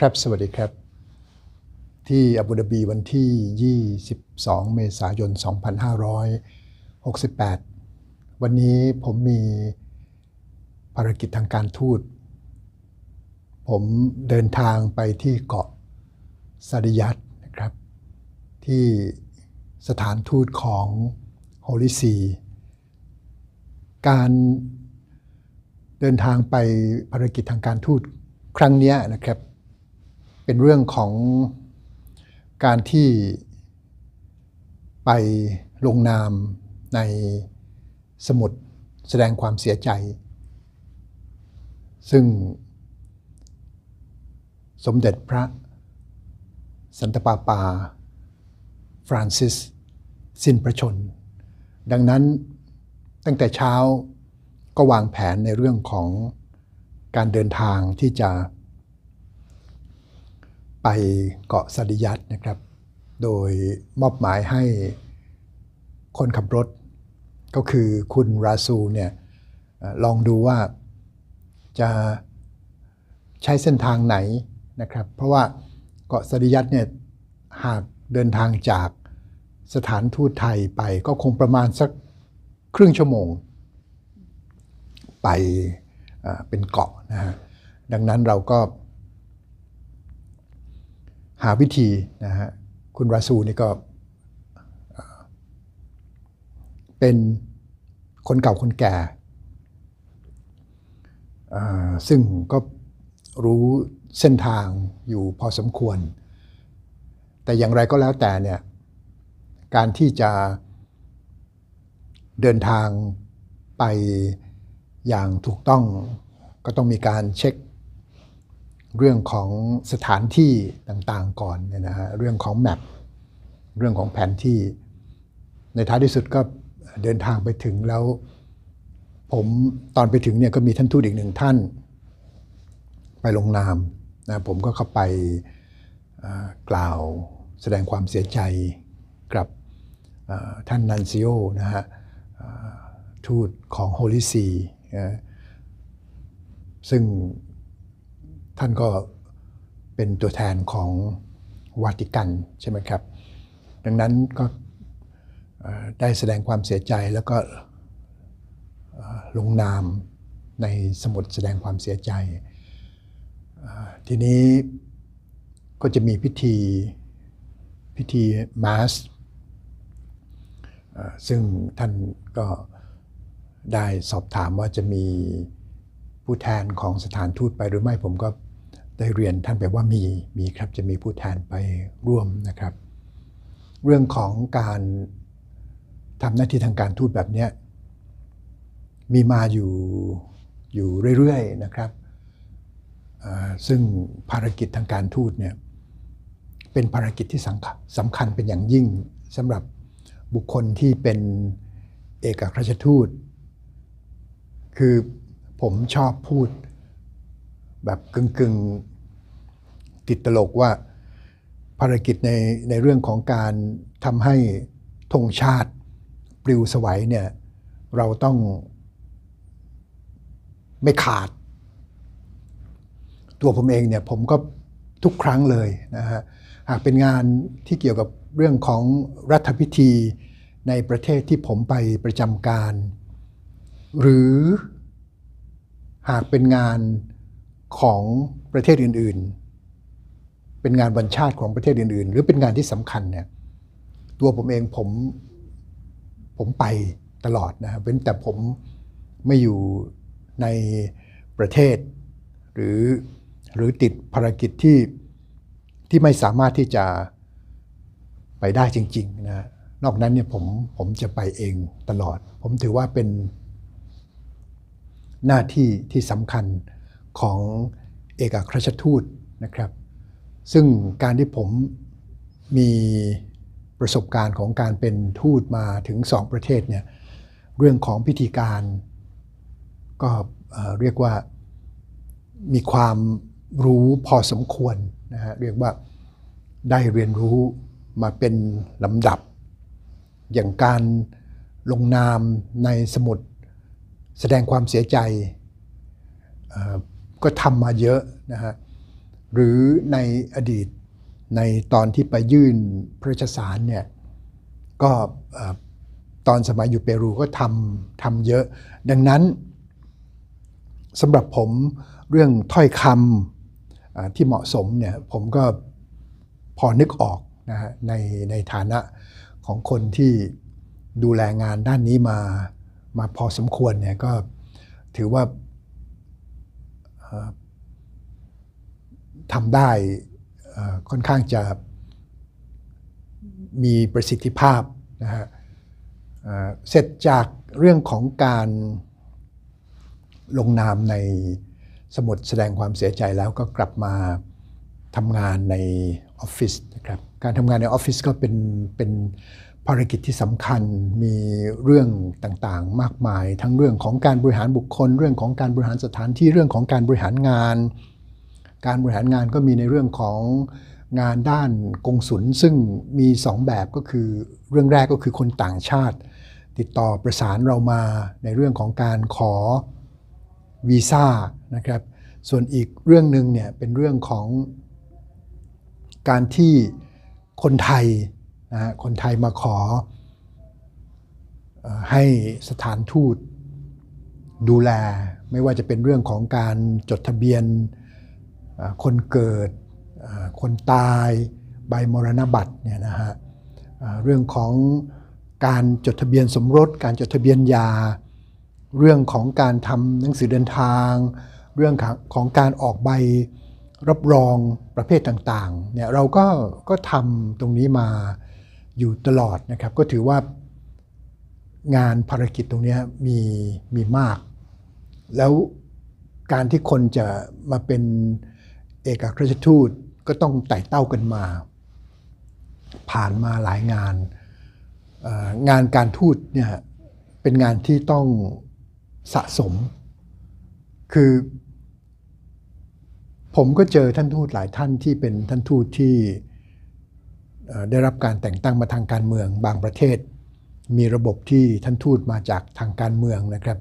ครับ สวัสดีครับ ที่อาบูดาบีวันที่ 22 เมษายน 2568 วันนี้ผมมีภารกิจทางการทูต ผมเดินทางไปที่เกาะซาดิยัตนะครับ ที่สถานทูตของโฮลิซีการเดินทางไปภารกิจทางการทูตครั้งนี้นะครับ เป็นเรื่องของการที่ไปลงนามในสมุดแสดงความเสียใจ ซึ่งสมเด็จพระ สันตะปาปา ฟรานซิส สิ้นพระชน ดังนั้นตั้งแต่เช้าก็วางแผนในเรื่องของการเดินทางที่จะ ไปเกาะสาดิยัตนะครับ โดยมอบหมายให้คนขับรถ ก็คือคุณราซูเนี่ยลองดูว่าจะใช้เส้นทางไหนนะครับ เพราะว่าเกาะสาดิยัตเนี่ยหากเดินทางจากสถานทูตไทยไปก็คงประมาณสักครึ่งชั่วโมง ไปเป็นเกาะนะฮะดังนั้นเราก็ หาวิธีนะฮะคุณราซูนี่ก็เป็นคนเก่าคนแก่ ซึ่งก็รู้เส้นทางอยู่พอสมควร แต่อย่างไรก็แล้วแต่เนี่ยการที่จะเดินทางไปอย่างถูกต้องก็ต้องมีการเช็ค เรื่องของสถานที่ต่างๆก่อนเนี่ยนะฮะเรื่องของแมปเรื่องของแผนที่ ในท้ายที่สุดก็เดินทางไปถึงแล้ว ผมตอนไปถึงเนี่ยก็มีท่านทูตอีกหนึ่งท่าน ไปลงนามนะผมก็เข้าไปกล่าวแสดงความเสียใจกับท่านนันซิโอนะฮะทูตของโฮลิซีซึ่ง ท่านก็เป็นตัวแทนของวาติกันใช่ไหมครับ ดังนั้นก็ได้แสดงความเสียใจแล้วก็ลงนามในสมุดแสดงความเสียใจ ทีนี้ก็จะมีพิธีพิธีมาสซึ่งท่านก็ได้สอบถามว่าจะมีผู้แทนของสถานทูตไปหรือไม่ผมก็ ได้เรียนท่านไปว่ามีมีครับจะมีผู้แทนไปร่วมนะครับ เรื่องของการทำหน้าที่ทางการทูตแบบนี้มีมาอยู่อยู่เรื่อยๆนะครับ ซึ่งภารกิจทางการทูตเนี่ยเป็นภารกิจที่สำคัญสำคัญเป็นอย่างยิ่งสำหรับบุคคลที่เป็นเอกอัครราชทูต คือผมชอบพูด แบบกึ่งกึ่งๆติดตลกว่าภารกิจในในเรื่องของการทำให้ธงชาติปลิวสวัยเนี่ยเราต้องไม่ขาด ตัวผมเองเนี่ยผมก็ทุกครั้งเลยนะฮะหากเป็นงานที่เกี่ยวกับเรื่องของรัฐพิธีในประเทศที่ผมไปประจำการ หรือหากเป็นงาน ของประเทศอื่น ๆ เป็นงานวันชาติของประเทศอื่น ๆ หรือเป็นงานที่สำคัญเนี่ยตัวผมเองผมผมไปตลอดนะครับเว้นแต่ผมไม่อยู่ในประเทศ หรือหรือติดภารกิจที่ที่ไม่สามารถที่จะไปได้จริงๆนะนอกนั้นเนี่ยผมผมจะไปเองตลอด ผมถือว่าเป็นหน้าที่ที่สำคัญ ของเอกอัครราชทูตนะครับ ซึ่งการที่ผมมีประสบการณ์ของการเป็นทูตมาถึงสองประเทศเนี่ยเรื่องของพิธีการก็เรียกว่ามีความรู้พอสมควรนะฮะเรียกว่าได้เรียนรู้มาเป็นลำดับ อย่างการลงนามในสมุดแสดงความเสียใจ ก็ทำมาเยอะนะฮะหรือในอดีตในตอนที่ไปยื่นพระราชสารเนี่ยก็ตอนสมัยอยู่เปรูก็ทำทำเยอะ ดังนั้นสำหรับผมเรื่องถ้อยคำที่เหมาะสมเนี่ยผมก็พอนึกออกนะฮะในในฐานะของคนที่ดูแลงานด้านนี้มามาพอสมควรเนี่ยก็ถือว่า ทำได้ค่อนข้างจะมีประสิทธิภาพนะฮะเอ่อเสร็จจากเรื่องของการลงนามในสมุดแสดงความเสียใจแล้วก็กลับมาทำงานในออฟฟิศนะครับ การทำงานในออฟฟิศก็เป็นเป็น ภารกิจที่สำคัญมีเรื่องต่างๆ มากมาย ทั้งเรื่องของการบริหารบุคคล เรื่องของการบริหารสถานที่เรื่องของการบริหารงาน การบริหารงานก็มีในเรื่องของงานด้านกงสุลซึ่งมี 2 แบบก็คือเรื่องแรกก็คือคนต่างชาติ ติดต่อประสานเรามาในเรื่องของการขอวีซ่านะครับส่วนอีกเรื่องหนึ่งเนี่ยเป็นเรื่องของการที่คนไทย นะฮะคนไทยมาขอให้สถานทูตดูแลไม่ว่าจะเป็นเรื่องของการจดทะเบียนคนเกิด คนตายใบมรณบัตรเนี่ยนะฮะเรื่องของการจดทะเบียนสมรส การจดทะเบียนยา เรื่องของการทำหนังสือเดินทาง เรื่องของของการออกใบรับรองประเภทต่างๆเนี่ยเราก็ก็ทำตรงนี้มา อยู่ตลอดนะครับ ก็ถือว่างานภารกิจตรงนี้มีมีมาก แล้วการที่คนจะมาเป็นเอกอัครราชทูตก็ต้องไต่เต้ากันมา ผ่านมาหลายงาน งานการทูตเนี่ยเป็นงานที่ต้องสะสม คือ ผมก็เจอท่านทูตหลายท่านที่เป็นท่านทูตที่ ได้รับการแต่งตั้งมาทางการเมืองบางประเทศ มีระบบที่ท่านทูตมาจากทางการเมืองนะครับ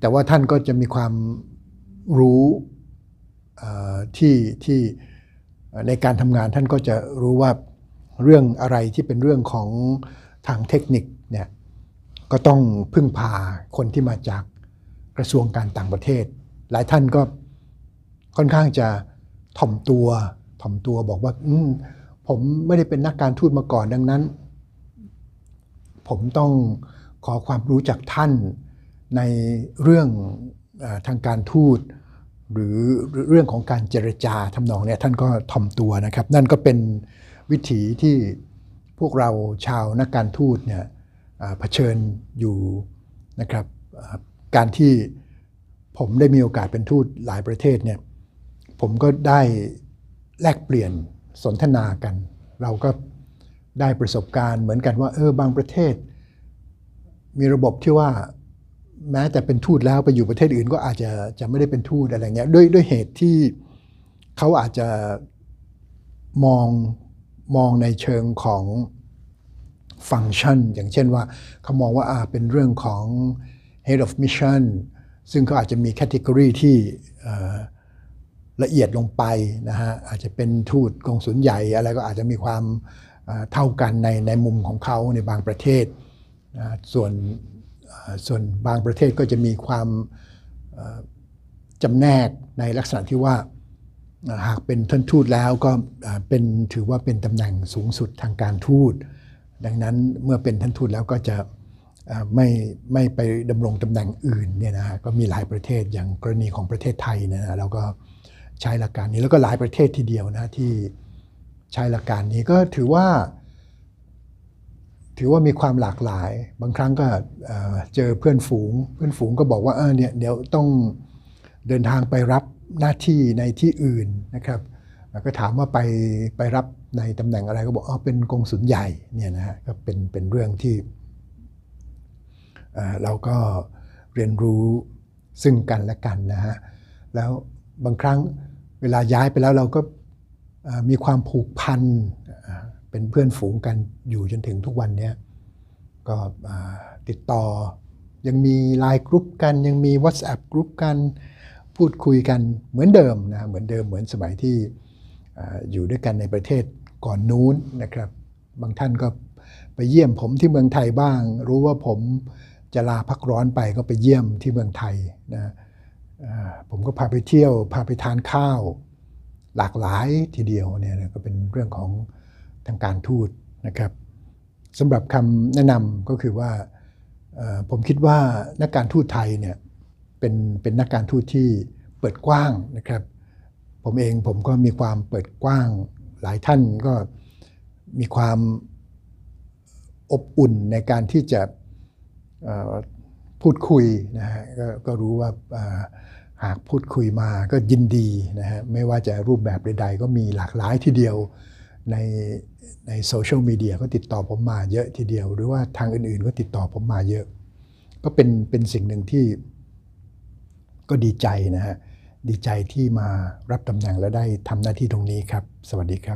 แต่ว่าท่านก็จะมีความรู้ที่ที่ในการทำงานท่านก็จะรู้ว่าเรื่องอะไรที่เป็นเรื่องของทางเทคนิคเนี่ยก็ต้องพึ่งพาคนที่มาจากกระทรวงการต่างประเทศ หลายท่านก็ค่อนข้างจะถ่อมตัวถ่อมตัวบอกว่าอืม ผมไม่ได้เป็นนักการทูตมาก่อนดังนั้น ผมต้องขอความรู้จากท่านในเรื่องอทางการทูต หรือเรื่องของการเจรจาทำนองเนี่ยท่านก็ถ่อมตัวนะครับ นั่นก็เป็นวิถีที่พวกเราชาวนักการทูตเนี่ยเผชิญอยู่นะครับการที่ผมได้มีโอกาสเป็นทูตหลายประเทศเนี่ยผมก็ได้แลกเปลี่ยน สนทนากัน เราก็ได้ประสบการณ์เหมือนกันว่าเออบางประเทศ มีระบบที่ว่าแม้แต่เป็นทูตแล้วไปอยู่ประเทศอื่น ก็อาจจะจะไม่ได้เป็นทูตอะไรเงี้ยด้วยด้วยเหตุที่เขาอาจจะมองมองในเชิงของฟังก์ชัน อย่างเช่นว่าเขามองว่าอ่าเป็นเรื่องของ head of mission ซึ่งเขาอาจจะมีแคตตากรีที่ ละเอียดลงไปนะฮะอาจจะเป็นทูตกองสุลใหญ่อะไรก็อาจจะมีความเท่ากันในในมุมของเขาในบางประเทศนะส่วนส่วนบางประเทศก็จะมีความจำแนกในลักษณะที่ว่าหากเป็นท่านทูตแล้วก็เป็นถือว่าเป็นตำแหน่งสูงสุดทางการทูต ดังนั้นเมื่อเป็นท่านทูตแล้วก็จะไม่ไม่ไปดำรงตำแหน่งอื่นเนี่ยนะฮะก็มีหลายประเทศอย่างกรณีของประเทศไทยเนยนะเราก็ ใช้หลักการนี้แล้วก็หลายประเทศทีเดียวนะที่ใช้หลักการนี้ก็ถือว่า ถือว่ามีความหลากหลาย บางครั้งก็เจอเพื่อนฝูง เพื่อนฝูงก็บอกว่าเออเนี่ยเดี๋ยวต้องเดินทางไปรับหน้าที่ในที่อื่นนะครับก็ถามว่าไปไปรับในตำแหน่งอะไรก็บอกอ๋อเป็นกงสุลใหญ่เนี่ยนะฮะก็เป็นเป็นเรื่องที่เราก็เรียนรู้ซึ่งกันและกันนะฮะแล้ว บางครั้งเวลาย้ายไปแล้วเราก็มีความผูกพันเป็นเพื่อนฝูงกันอยู่จนถึงทุกวันนี้ก็ติดต่อ ยังมีไลน์กรุ๊ปกัน ยังมี WhatsApp กรุ๊ปกันพูดคุยกันเหมือนเดิมนะเหมือนเดิมเหมือนสมัยที่ออยู่ด้วยกันในประเทศก่อนนู้นนะครับ บางท่านก็ไปเยี่ยมผมที่เมืองไทยบ้าง รู้ว่าผมจะลาพักร้อนไปก็ไปเยี่ยมที่เมืองไทยนะ ผมก็พาไปเที่ยว พาไปทานข้าว หลากหลายทีเดียวเนี่ยก็เป็นเรื่องของทางการทูตนะครับสำหรับคำแนะนำก็คือว่าผมคิดว่านักการทูตไทยเนี่ยเป็นเป็นนักการทูตที่เปิดกว้างนะครับ ผมเองผมก็มีความเปิดกว้างหลายท่านก็มีความอบอุ่นในการที่จะ พูดคุยนะฮะกก็รู้ว่าอ่าหากพูดคุยมาก็ยินดีนะฮะไม่ว่าจะรูปแบบใดๆ ก็มีหลากหลายทีเดียวในในโซเชียลมีเดียก็ติดต่อผมมาเยอะทีเดียว หรือว่าทางอื่นๆ ก็ติดต่อผมมาเยอะ ก็เป็นเป็นสิ่งหนึ่งที่ก็ดีใจนะฮะดีใจที่มารับตำแหน่งและได้ทำหน้าที่ตรงนี้ครับ สวัสดีครับ